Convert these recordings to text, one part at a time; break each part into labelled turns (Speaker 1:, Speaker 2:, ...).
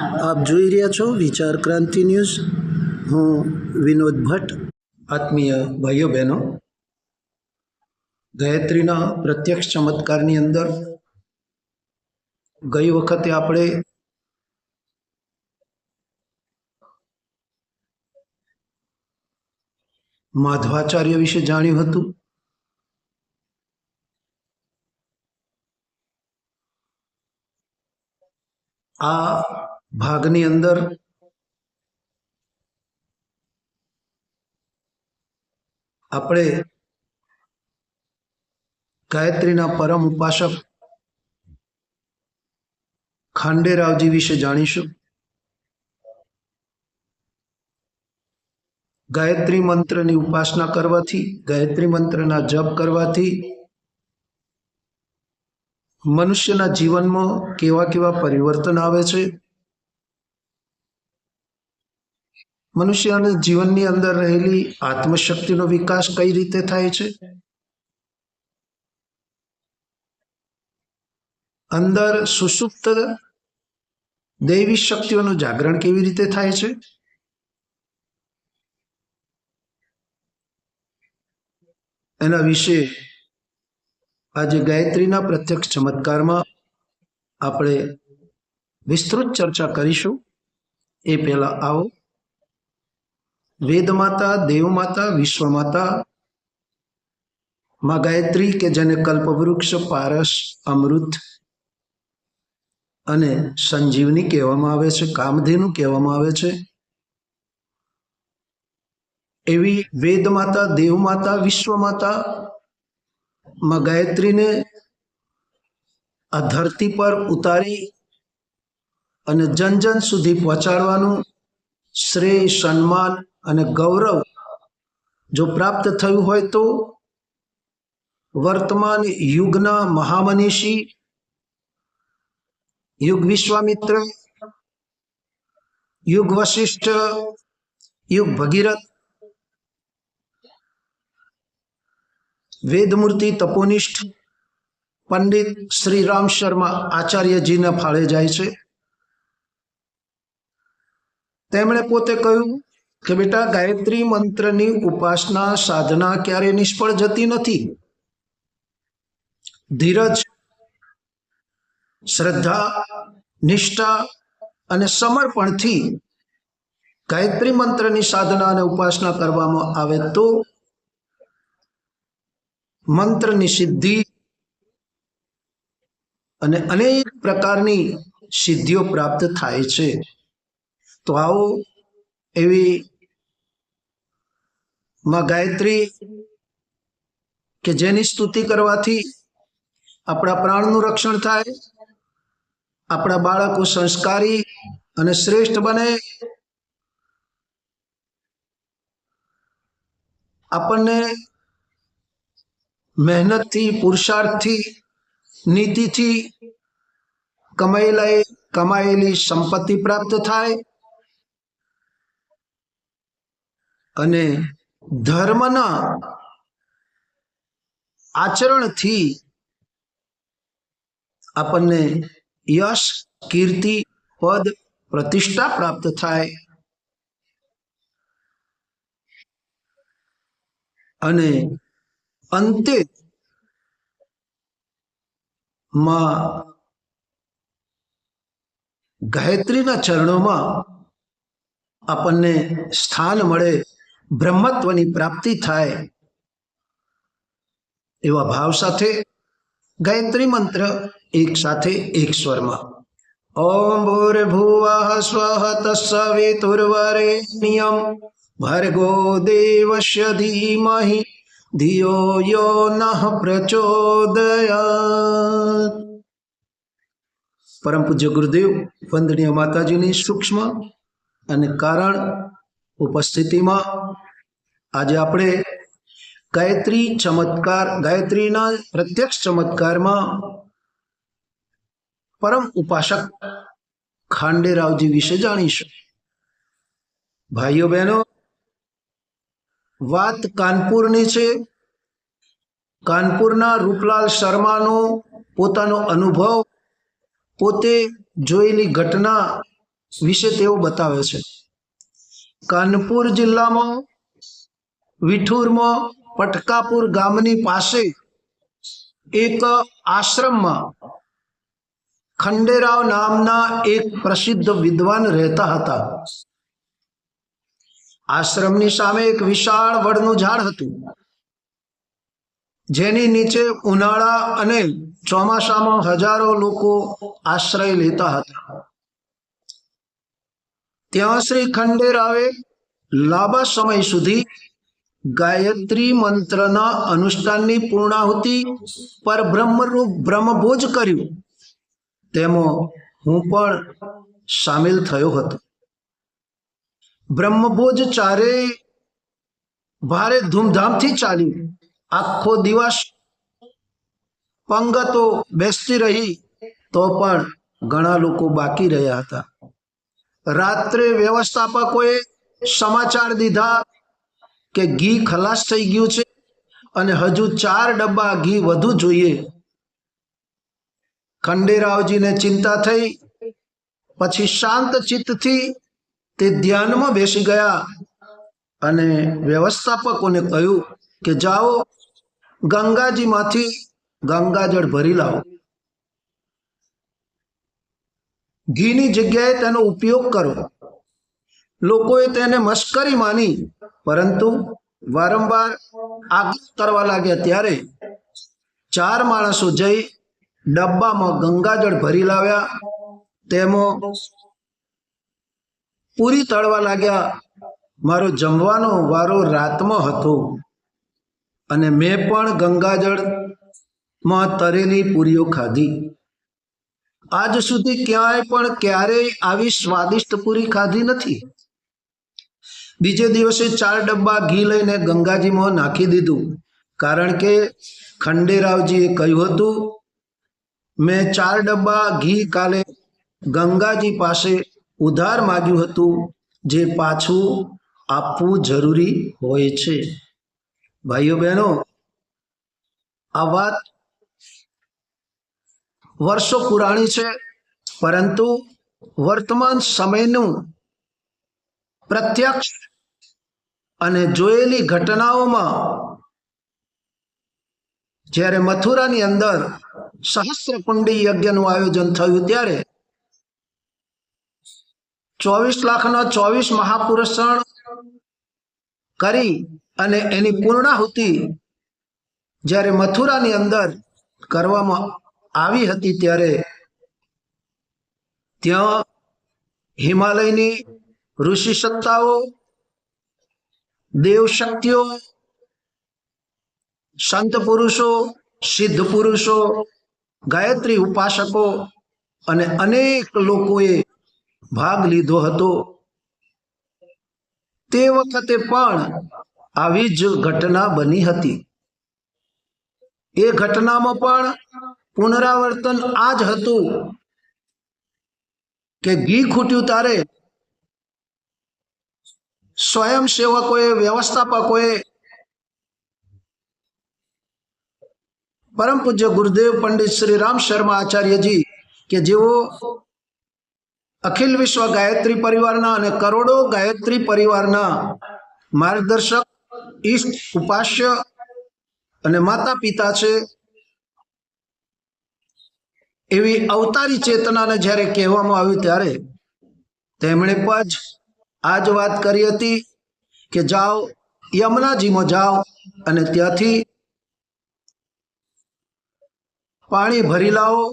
Speaker 1: આપ જોઈ રહ્યા છો વિચાર ક્રાંતિ ન્યૂઝ. હું વિનોદ ભટ્ટ, આત્મીય ભાઈઓ બહેનો. ગાયત્રીના પ્રત્યક્ષ ચમત્કારની અંદર ગઈ વખતે આપણે માધવાચાર્ય વિશે જાણ્યું હતું. આ ભાગની અંદર આપણે ગાયત્રીના પરમ ઉપાસક ખાંડેરાવજી વિશે જાણીશું. ગાયત્રી મંત્રની ઉપાસના કરવાથી, ગાયત્રી મંત્રના જપ કરવાથી મનુષ્યના જીવનમાં કેવા કેવા પરિવર્તન આવે છે? મનુષ્યના જીવનની અંદર રહેલી આત્મશક્તિનો વિકાસ કઈ રીતે થાય છે? અંદર સુસુપ્ત દૈવી શક્તિઓનું જાગરણ કેવી રીતે થાય છે? એના વિશે આજે ગાયત્રીના પ્રત્યક્ષ ચમત્કારમાં આપણે વિસ્તૃત ચર્ચા કરીશું. એ પહેલા આવો. વેદ દેવમાતા દેવ માતા વિશ્વ માતા માં ગાયત્રી કે જેને કલ્પવૃક્ષ, પારસ, અમૃત અને સંજીવની કહેવામાં આવે છે, કામધેનુ કહેવામાં આવે છે, એવી વેદમાતા, દેવમાતા, વિશ્વમાતા વિશ્વ માતા માં ગાયત્રીને આ ધરતી પર ઉતારી અને જન જન સુધી પહોંચાડવાનું શ્રેય, સન્માન અને ગૌરવ જો પ્રાપ્ત થયું હોય તો વર્તમાન યુગના મહામનીષી, યુગ વિશ્વામિત્ર, યુગ વશિષ્ઠ, યુગ ભગીરથ, વેદમૂર્તિ તપોનિષ્ઠ, પંડિત શ્રી રામ શર્મા આચાર્યજીના ફાળે જાય છે. તેમણે પોતે કહ્યું કે બેટા, ગાયત્રી મંત્રની ઉપાસના સાધના ક્યારે નિષ્ફળ જતી નથી? ધીરજ, શ્રદ્ધા, નિષ્ઠા અને સમર્પણથી ગાયત્રી મંત્રની સાધના અને ઉપાસના કરવામાં આવે તો મંત્રની સિદ્ધિ અને અનેક પ્રકારની સિદ્ધિઓ પ્રાપ્ત થાય છે. તો આવો એવી માં ગાયત્રી કે જેની સ્તુતિ કરવાથી આપણા પ્રાણનું રક્ષણ થાય, આપણા બાળકો સંસ્કારી અને શ્રેષ્ઠ બને. આપણને મહેનતથી, પુરુષાર્થથી, નીતિથી કમાયેલા કમાયેલી સંપત્તિ પ્રાપ્ત થાય અને ધર્મના આચરણથી આપણને યશ, કીર્તિ, પદ, પ્રતિષ્ઠા પ્રાપ્ત થાય. અને અંતે માં ગાયત્રીના ચરણોમાં આપણને સ્થાન મળે બ્રહ્મત્વની પ્રાપ્તિ થાય એવા ભાવ સાથે ગાયત્રી મંત્ર એક સાથે એક સ્વરમાં. ઓમ ભૂર્ભુવ સ્વઃ તસ્સવિતુર્વરેણ્યમ ભર્ગો દેવસ્ય ધીમહિ. ધિયો યો નઃ પ્રચોદયાત. પરમ પૂજ્ય ગુરુદેવ, વંદનીય માતાજીની સૂક્ષ્મ અને કારણ ઉપસ્થિતિમાં આજે આપણે ગાયત્રી ચમત્કાર, ગાયત્રીના પ્રત્યક્ષ ચમત્કારમાં પરમ ઉપાસક ખાંડેરાવજી વિશે જાણીશું. ભાઈઓ બહેનો, વાત કાનપુરની છે. કાનપુરના રૂપલાલ શર્માનો પોતાનો અનુભવ, પોતે જોયેલી ઘટના વિશે તેઓ બતાવે છે. કાનપુર જિલ્લામાં, વિઠુરમાં, પટકાપુર ગામની પાસે એક આશ્રમમાં ખંડેરાવ નામના એક પ્રસિદ્ધ વિદ્વાન રહેતા હતા. આશ્રમની સામે એક વિશાળ વડનું ઝાડ હતું. જેની નીચે ઉનાળા અને ચોમાસામાં હજારો લોકો આશ્રય લેતા હતા. ત્યાં શ્રી ખંડેરાવે લાંબા સમય સુધી ગાયત્રી મંત્રના અનુષ્ઠાનની પૂર્ણાહુતિ પર બ્રહ્મરૂપ બ્રહ્મભોજ કર્યું. તેમાં હું પણ સામેલ થયો હતો. બ્રહ્મભોજ ચારે ભારે ધૂમધામથી ચાલ્યું. આખો દિવસ પંગતો બેસતી રહી તો પણ ઘણા લોકો બાકી રહ્યા હતા. રાત્રે વ્યવસ્થાપકોએ સમાચાર દીધા કે ઘી ખલાસ થઈ ગયું છે અને હજુ ચાર ડબ્બા ઘી વધુ જોઈએ. ખંડેરાવજીને ચિંતા થઈ. પછી શાંત ચિત્તથી તે ધ્યાનમાં બેસી ગયા અને વ્યવસ્થાપકોને કહ્યું કે જાઓ ગંગાજીમાંથી ગંગાજળ ભરી લાવો. ઘીની જગ્યાએ તેનો ઉપયોગ કરો. લોકોએ તેને મશ્કરી માની, પરંતુ વારંવાર આગ્રહ કરવા લાગ્યા ત્યારે ચાર માણસો જઈ ડબ્બામાં ગંગાજળ ભરી લાવ્યા, તેમાં પૂરી તળવા લાગ્યા, મારો જમવાનો વારો રાતમાં હતો અને મેં પણ ગંગાજળમાં તરેલી પૂરીઓ ખાધી. આજ સુધી ક્યાંય પણ ક્યારેય આવી સ્વાદિષ્ટ પૂરી ખાધી નથી. બીજે દિવસે ચાર ડબ્બા ઘી લઈને ગંગાજીમાં નાખી દીધું. કારણ કે ખંડેરાવજીએ કહ્યું હતું, મેં ચાર ડબ્બા ઘી કાલે ગંગાજી પાસે ઉધાર માગ્યું હતું, જે પાછું આપવું જરૂરી હોય છે. ભાઈઓ બહેનો, આ વાત વર્ષો પુરાણી છે, પરંતુ વર્તમાન સમયનું પ્રત્યક્ષ અને જોયેલી ઘટનાઓમાં જ્યારે મથુરાની અંદર સહસ્ત્રકુંડી યજ્ઞનું આયોજન થયું ત્યારે ચોવીસ લાખના ચોવીસ મહાપુરુષણ કરી અને એની પૂર્ણાહુતિ જ્યારે મથુરાની અંદર કરવામાં આવી હતી ત્યારે ત્યાં હિમાલયની ઋષિ સત્તાઓ દેવ સંત પુરુષો, સિદ્ધ પુરુષો, ગાયત્રી ઉપાસકો અને અનેક લોકોએ ભાગ લીધો હતો. તે વખતે પણ આવી જ ઘટના બની હતી. એ ઘટનામાં પણ પુનરાવર્તન આ જ હતું કે ઘી ખૂટ્યું તારે. સ્વયંસેવકોએ, વ્યવસ્થાપકોએ, પરમ પૂજ્ય ગુરુદેવ પંડિત શ્રી રામ શર્મા આચાર્યજી કે જેઓ અખિલ વિશ્વ ગાયત્રી પરિવારના અને કરોડો ગાયત્રી પરિવારના માર્ગદર્શક, ઈષ્ટ, ઉપાસ્ય અને માતા પિતા છે એવી અવતારી ચેતનાને જ્યારે કહેવામાં આવ્યું ત્યારે તેમણે પણ આ જ વાત કરી હતી કે જાઓ, યમુનાજીમાં જાઓ અને ત્યાંથી પાણી ભરી લાવો.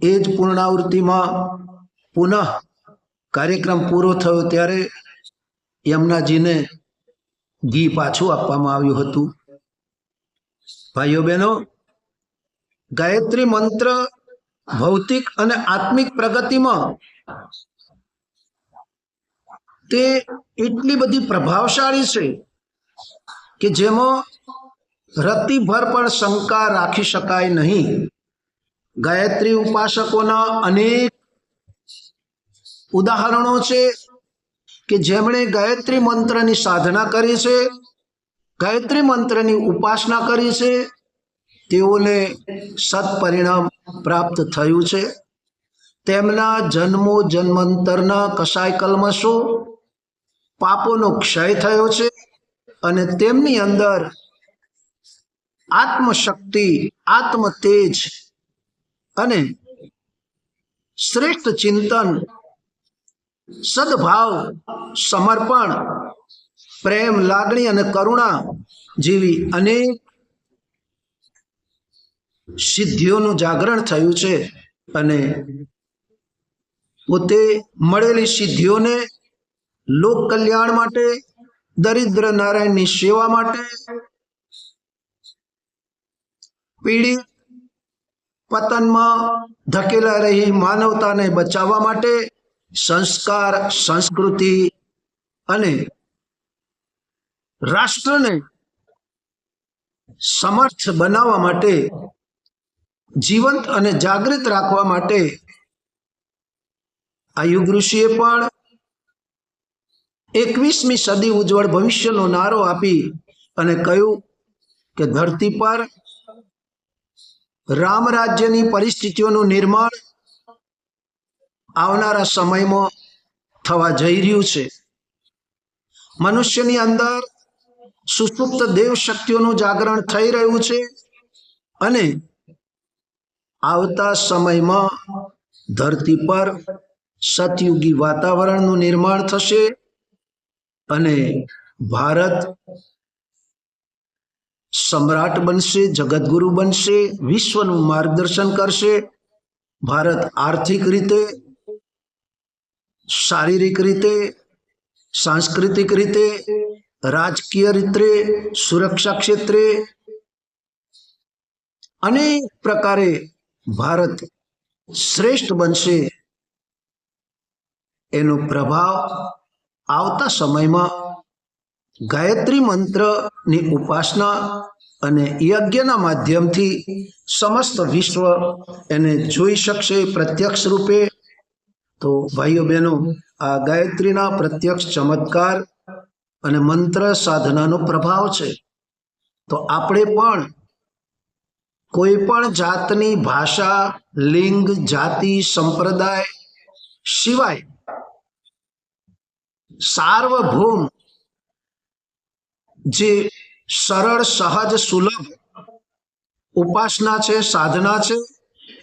Speaker 1: એ જ પૂર્ણાવૃત્તિમાં પુનઃ કાર્યક્રમ પૂરો થયો ત્યારે યમુનાજીને ઘી પાછું આપવામાં આવ્યું હતું. ભાઈઓ બહેનો ગાયત્રી મંત્ર ભૌતિક અને આત્મિક પ્રગતિમાં તે એટલી બધી પ્રભાવશાળી છે કે જેમાં રતિભર પણ શંકા રાખી શકાય નહીં. ગાયત્રી ઉપાસકોના અનેક ઉદાહરણો છે કે જેમણે ગાયત્રી મંત્રની સાધના કરી છે, ગાયત્રી મંત્રની ઉપાસના કરી છે તેઓને સત્પરિણામ પ્રાપ્ત થયું છે. તેમના જન્મો જન્માંતરના કસાય કલમશો પાપોનો ક્ષય થયો છે અને તેમની અંદર આત્મશક્તિ આત્મ તેજ અને શ્રેષ્ઠ ચિંતન, સદભાવ, સમર્પણ, પ્રેમ, લાગણી અને કરુણા જેવી અનેક સિદ્ધિઓનું જાગરણ થયું છે અને પોતે મળેલી સિદ્ધિઓને લોક કલ્યાણ માટે, દરિદ્ર નારાયણની સેવા માટે, પીડિત પતનમાં ધકેલા રહી માનવતાને બચાવવા માટે સંસ્કાર, સંસ્કૃતિ અને રાષ્ટ્રને સમર્થ બનાવવા માટે જીવંત અને જાગૃત રાખવા માટે આ યુગ ઋષિએ પણ એકવીસમી સદી ઉજ્જવળ ભવિષ્યનો નારો આપી અને કહ્યું કે ધરતી પર રામ રાજ્યની પરિસ્થિતિઓનું નિર્માણ આવનારા સમયમાં થવા જઈ રહ્યું છે. મનુષ્યની અંદર સુસુપ્ત દેવ શક્તિઓનું જાગરણ થઈ રહ્યું છે અને આવતા સમયમાં ધરતી પર સતયુગી વાતાવરણનું નિર્માણ થશે અને ભારત સમ્રાટ બનશે જગતગુરુ બનશે, વિશ્વનું માર્ગદર્શન કરશે. ભારત આર્થિક રીતે, શારીરિક રીતે, સાંસ્કૃતિક રીતે, રાજકીય રીતે, સુરક્ષા ક્ષેત્રે અનેક પ્રકારે ભારત શ્રેષ્ઠ બનશે. એનો પ્રભાવ આવતા સમયમાં ગાયત્રી મંત્રની ઉપાસના અને યજ્ઞના માધ્યમથી સમસ્ત વિશ્વ એને જોઈ શકશે પ્રત્યક્ષ રૂપે. તો ભાઈઓ બહેનો, આ ગાયત્રીના પ્રત્યક્ષ ચમત્કાર અને મંત્ર સાધનાનો પ્રભાવ છે. તો આપણે પણ કોઈ પણ જાતની ભાષા, લિંગ, જાતિ, સંપ્રદાય સિવાય સાર્વભૌમ જે સરળ, સહજ, સુલભ ઉપાસના છે, સાધના છે,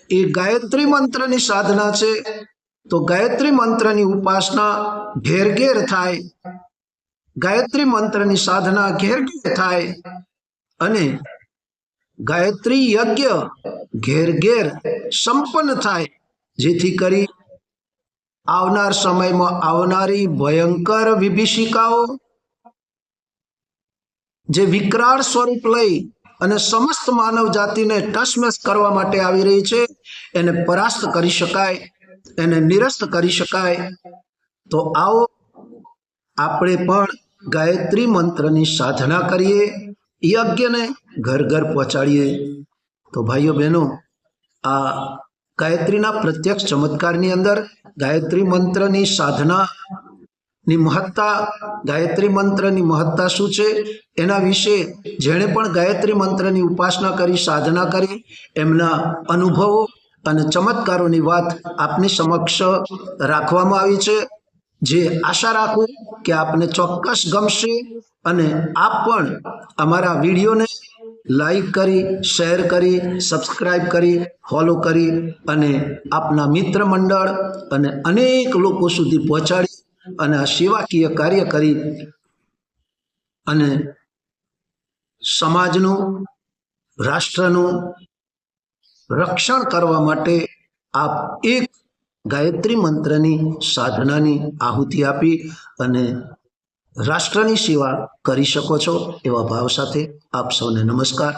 Speaker 1: એ ગાયત્રી મંત્રની સાધના છે, તો ગાયત્રી મંત્રની ઉપાસના ઘેર ઘેર થાય, ગાયત્રી મંત્રની સાધના ઘેર ઘેર થાય અને ગાયત્રી યજ્ઞ ઘેર ઘેર સંપન્ન થાય, જેથી કરી આવનાર સમયમાં આવનારી ભયંકર વિભીષિકાઓ જે વિકરાળ સ્વરૂપ લઈ અને સમસ્ત માનવ જાતિને ટસમસ કરવા માટે આવી રહી છે, એને પરાસ્ત કરી શકાય, એને નિરસ્ત કરી શકાય. તો આવો આપણે પણ ગાયત્રી મંત્રની સાધના કરીએ. યજ્ઞને ઘર ઘર પહોંચાડીએ. તો ભાઈઓ બહેનો, આ ગાયત્રીના પ્રત્યક્ષ ચમત્કારની અંદર ગાયત્રી મંત્રની સાધના ની મહત્તા, ગાયત્રી મંત્રની મહત્તા શું છે, એના વિશે જેણે પણ ગાયત્રી મંત્રની ઉપાસના કરી, સાધના કરી, એમના અનુભવો અને ચમત્કારોની વાત આપની સમક્ષ રાખવામાં આવી છે. જે આશા રાખું કે આપને ચોક્કસ ગમશે. અને આપ પણ અમારા વિડીયોને લાઈક કરી, શેર કરી સબસ્ક્રાઈબ કરી, ફોલો કરી અને આપના મિત્ર મંડળ અને અનેક લોકો સુધી પહોંચાડી અને આ સેવાકીય કાર્ય કરી અને સમાજનું, રાષ્ટ્રનું રક્ષણ કરવા માટે આપ એક ગાયત્રી મંત્રની સાધનાની આહુતિ આપી અને રાષ્ટ્રની સેવા કરી શકો છો એવા ભાવ સાથે આપ સૌને નમસ્કાર.